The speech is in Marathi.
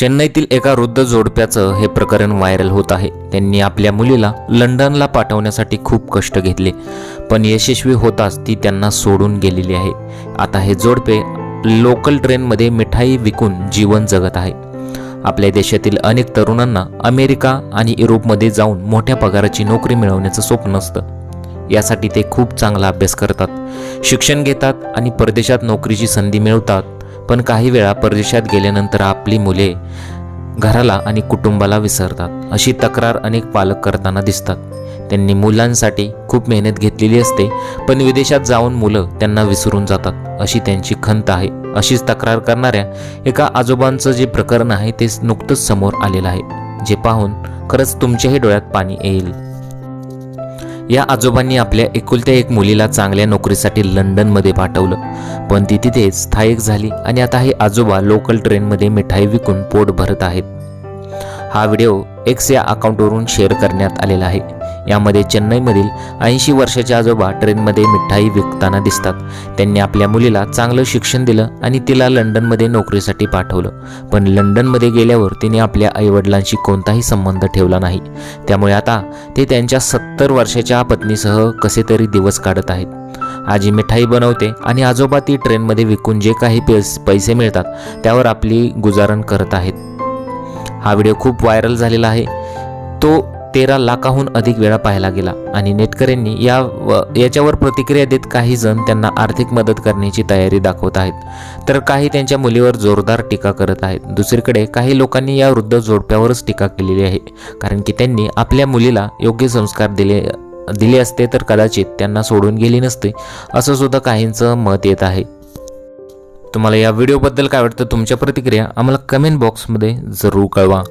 चेन्नईतील एका वृद्ध जोडप्याचं हे प्रकरण व्हायरल होत आहे. त्यांनी आपल्या मुलीला लंडनला पाठवण्यासाठी खूप कष्ट घेतले. पण यशस्वी होताच ती त्यांना सोडून गेलेली आहे. आता हे जोडपे लोकल ट्रेनमध्ये मिठाई विकून जीवन जगत आहे. आपल्या देशातील अनेक तरुणांना अमेरिका आणि युरोपमध्ये जाऊन मोठ्या पगाराची नोकरी मिळवण्याचं स्वप्न असतं. यासाठी ते खूप चांगला अभ्यास करतात. शिक्षण घेतात आणि परदेशात नोकरीची संधी मिळवतात. पण काही वेळा परदेशात गेल्यानंतर आपली मुले घराला आणि कुटुंबाला विसरतात. अशी तक्रार अनेक पालक करताना दिसतात. त्यांनी मुलांसाठी खूप मेहनत घेतलेली असते पण विदेशात जाऊन मुलं त्यांना विसरून जातात अशी त्यांची खंत आहे. अशीच तक्रार करणाऱ्या एका आजोबांचं जे प्रकरण आहे ते नुकतंच समोर आलेलं आहे. जे पाहून खरंच तुमच्याही डोळ्यात पाणी येईल. या आजोबांनी आपल्या एकुलत्या एक मुलीला चांगल्या नोकरीसाठी लंडनमध्ये पाठवलं. पण ती तिथेच स्थायिक झाली आणि आता हे आजोबा लोकल ट्रेनमध्ये मिठाई विकून पोट भरत आहेत. हा व्हिडिओ एक्स या अकाउंटवरून शेअर करण्यात आलेला आहे. यामध्ये चेन्नईमधील ऐंशी वर्षाचे आजोबा ट्रेनमध्ये मिठाई विकताना दिसतात. त्यांनी आपल्या मुलीला चांगलं शिक्षण दिलं आणि तिला लंडनमध्ये नोकरीसाठी पाठवलं. पण लंडनमध्ये गेल्यावर तिने आपल्या आईवडिलांशी कोणताही संबंध ठेवला नाही. त्यामुळे आता ते त्यांच्या सत्तर वर्षाच्या पत्नीसह कसे तरी दिवस काढत आहेत. आजी मिठाई बनवते आणि आजोबा ती ट्रेनमध्ये विकून जे काही पैसे मिळतात त्यावर आपली गुजारण करत आहेत. हा व्हिडिओ खूप व्हायरल झालेला आहे. तो तेरा लाखाहून अधिक वेळा पाहायला गेला. आणि नेटकऱ्यांनी या व- याच्यावर प्रतिक्रिया देत काही जण त्यांना आर्थिक मदत करण्याची तयारी दाखवत आहेत. तर काही त्यांच्या मुलीवर जोरदार टीका करत आहेत. दुसरीकडे काही लोकांनी या वृद्ध जोडप्यावरच टीका केलेली आहे. कारण की त्यांनी आपल्या मुलीला योग्य संस्कार दिले दिले असते तर कदाचित त्यांना सोडून गेली नसते असं सुद्धा काहींचं मत येत आहे. तुम्हाला या व्हिडिओबद्दल काय वाटतं? तुमच्या प्रतिक्रिया आम्हाला कमेंट बॉक्समध्ये जरूर कळवा.